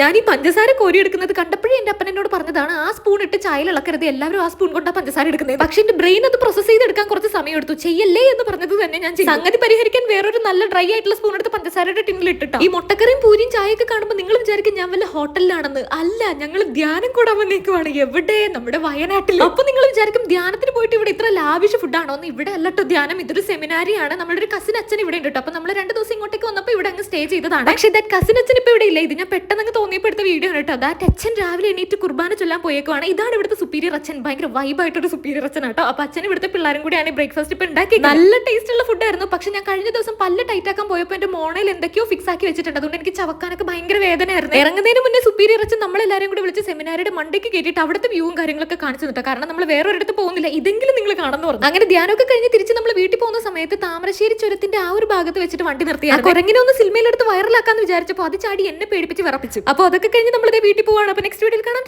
ഞാൻ ഈ പഞ്ചസാര കോരി എടുക്കുന്നത് കണ്ടപ്പോഴേ എന്റെ അപ്പൻ എന്നോട് പറഞ്ഞതാണ് ആ സ്പൂൺ ഇട്ട് ചായയിൽ ഇളക്കരുത് എല്ലാവരും ആ സ്പൂൺ കൊണ്ടാ പഞ്ചസാര എടുക്കുന്നത് പക്ഷേ എന്റെ ബ്രെയിൻ അത് പ്രോസസ് ചെയ്തെടുക്കാൻ കുറച്ച് സമയം എടുത്തു. ചെയ്യല്ലേ എന്ന് പറഞ്ഞത് തന്നെ ഞാൻ. സംഗതി പരിഹരിക്കാൻ വേറൊരു നല്ല ഡ്രൈ ആയിട്ടുള്ള സ്പൂൺ എടുത്ത് പഞ്ചസാരയുടെ ടിന്നിൽ ഇട്ടിട്ടാ. ഈ മുട്ടക്കറിയും പൂരിയും ചായയൊക്കെ കാണുമ്പോൾ നിങ്ങൾ വിചാരിക്കും ഞാൻ വല്ല ഹോട്ടലിലാണെന്ന്. അല്ല ഞങ്ങൾ ധ്യാനം കൂടാൻ വന്നേക്കുവാണ്. എവിടെ? നമ്മുടെ വയനാട്ടിൽ അപ്പൊ നിങ്ങൾ വിചാരിക്കും ധ്യാനത്തിന് പോയിട്ട് ഇവിടെ ഇത്ര ലാവിഷ് ഫുഡാണോ എന്ന് ഇവിടെ അല്ലട്ടോ ധ്യാനം. ഇതൊരു സെമിനാരിയാണ് നമ്മുടെ ഒരു കസിൻ അച്ഛൻ ഇവിടെ ഉണ്ട് കേട്ടോ അപ്പൊ നമ്മൾ രണ്ട് ദിവസം ഇങ്ങോട്ടേക്ക് വന്നപ്പോൾ സ്റ്റേ ചെയ്തതാണ്. പക്ഷേ ദാറ്റ് കസിൻ അച്ഛൻ ഇപ്പൊ ഇവിടെ ഇല്ല. ഇത് ഞാൻ പെട്ടെന്ന് അങ്ങ് തോന്നിയപ്പോൾ എടുത്ത വീഡിയോ ആണ് കേട്ടോ. ദാറ്റ് അച്ഛൻ രാവിലെ എണീറ്റ് കുർബാന ചൊല്ലാൻ പോയേക്കുവാണ്. ഇതാണ് ഇവിടുത്തെ സുപ്പീരിയർ അച്ഛൻ. ഭയങ്കര വൈബായിട്ടൊരു സുപ്പീരിയർ അച്ഛൻ കേട്ടോ അപ്പൊ അച്ഛൻ ഇവിടുത്തെ പിള്ളേരും കൂടിയാണ് ബ്രേക്ക്ഫാസ്റ്റ് ഇപ്പൊ ഉണ്ടാക്കി നല്ല ടേസ്റ്റ് ഉള്ള ഫുഡായിരുന്നു പക്ഷെ ഞാൻ കഴിഞ്ഞ ദിവസം പല്ല് ടൈറ്റ് ആക്കാൻ പോയപ്പോൾ എന്റെ മോണയിൽ എന്തൊക്കെയോ ഫിക്സ് ആക്കി വെച്ചിട്ടുണ്ട്. അതുകൊണ്ട് എനിക്ക് ചവക്കാനൊക്കെ ഭയങ്കര വേദനയായിരുന്നു. ഇറങ്ങുന്നതിന് മുന്നേ സുപ്പീരിയർ അച്ഛൻ നമ്മളെല്ലാവരും കൂടി വിളിച്ച് സെമിനാരിയുടെ മണ്ടയ്ക്ക് കയറ്റിയിട്ട് അവിടുത്തെ വ്യൂവും കാര്യങ്ങളൊക്കെ കാണിച്ചു തന്നിട്ട് കാരണം നമ്മൾ വേറൊരിടത്ത് പോകുന്നില്ല. ഇതെങ്കിലും നിങ്ങൾ കാണുന്നു പറഞ്ഞു. അങ്ങനെ ധ്യാനമൊക്കെ കഴിഞ്ഞ് തിരിച്ച് നമ്മൾ വീട്ടിൽ പോകുന്ന സമയത്ത് താമരശ്ശേരി ചുരത്തിന്റെ ആ ഒരു ഭാഗത്ത് വെച്ചിട്ട് വണ്ടി നിർത്തിയാണ് കുരങ്ങിനെ ഒന്ന് സിനിമയിലെടുത്ത് വൈറലാക്കാന്ന് വിചാരിച്ചപ്പോൾ അത് ചാടി എന്നെ പേടിപ്പിച്ച് വിറപ്പിച്ചു. അപ്പോൾ അതൊക്കെ കഴിഞ്ഞ് നമ്മളിതേ വീട്ടിൽ പോവാണ്. അപ്പൊ നെക്സ്റ്റ് വീഡിയോയിൽ കാണാൻ